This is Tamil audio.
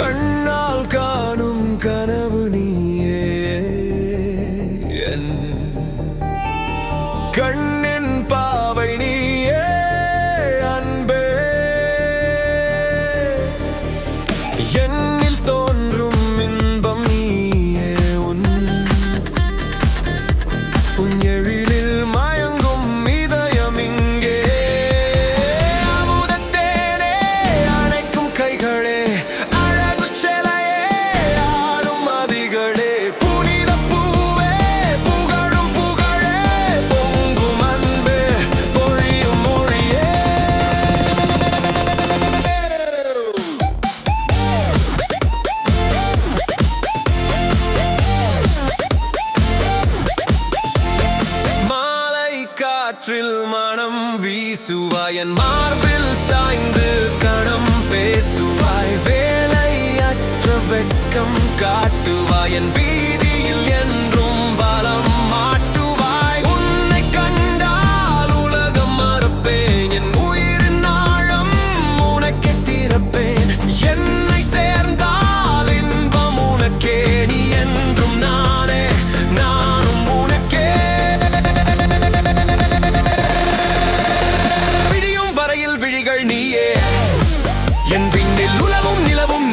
கண்ணால் காணும் கனவு நீயே. என் காற்றில் மனம் வீசுவாய் என் மார்பில் சாய்ந்து கணம் பேசுவாய். வேலை அற்ற வெட்கம் காட்டுவாய் என் வீ நீயே. என் விண்ணில் உலவும் நிலவும்